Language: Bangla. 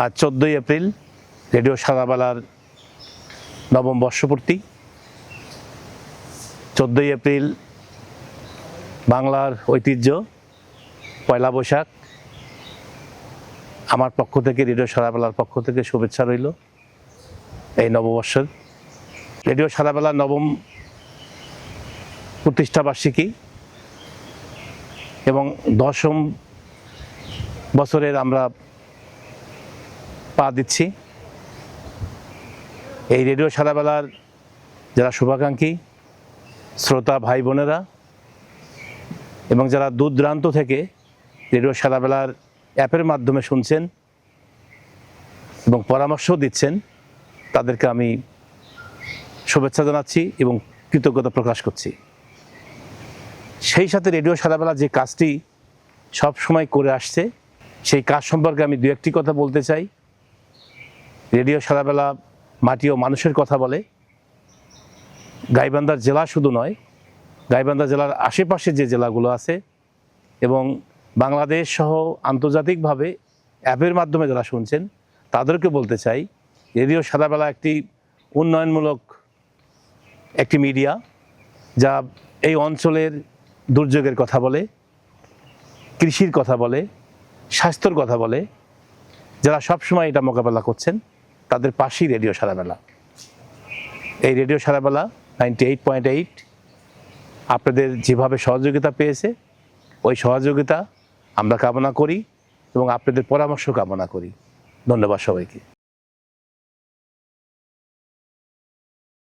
আজ চোদ্দোই এপ্রিল, রেডিও সাদাবেলার নবম বর্ষপূর্তি। চোদ্দোই এপ্রিল, বাংলার ঐতিহ্য, পয়লা বৈশাখ। আমার পক্ষ থেকে, রেডিও সাদাবেলার পক্ষ থেকে শুভেচ্ছা রইল এই নববর্ষের। রেডিও সাদাবেলার নবম প্রতিষ্ঠাবার্ষিকী এবং দশম বছরের আমরা পা দিচ্ছি। এই রেডিও সারাবেলার যারা শুভাকাঙ্ক্ষী, শ্রোতা ভাই বোনেরা এবং যারা দূর দূরান্ত থেকে রেডিও সারাবেলার অ্যাপের মাধ্যমে শুনছেন এবং পরামর্শ দিচ্ছেন, তাদেরকে আমি শুভেচ্ছা জানাচ্ছি এবং কৃতজ্ঞতা প্রকাশ করছি। সেই সাথে রেডিও সারাবেলা যে কাজটি সব সময় করে আসছে, সেই কাজ সম্পর্কে আমি দু একটি কথা বলতে চাই। রেডিও সারাবেলা মাটি ও মানুষের কথা বলে। গাইবান্ধার জেলা শুধু নয়, গাইবান্ধা জেলার আশেপাশে যে জেলাগুলো আছে এবং বাংলাদেশ সহ আন্তর্জাতিকভাবে অ্যাপের মাধ্যমে যারা শুনছেন, তাদেরকে বলতে চাই, রেডিও সাদাবেলা একটি উন্নয়নমূলক একটি মিডিয়া যা এই অঞ্চলের দুর্যোগের কথা বলে, কৃষির কথা বলে, স্বাস্থ্যর কথা বলে, যারা সবসময় এটা মোকাবেলা করছেন। তাদের পাশেই রেডিও সারাবেলা এই radio Sarabela ninety eight point eight আপনাদের যেভাবে সহযোগিতা পেয়েছে, ওই সহযোগিতা আমরা কামনা করি এবং আপনাদের পরামর্শ কামনা করি। ধন্যবাদ সবাইকে।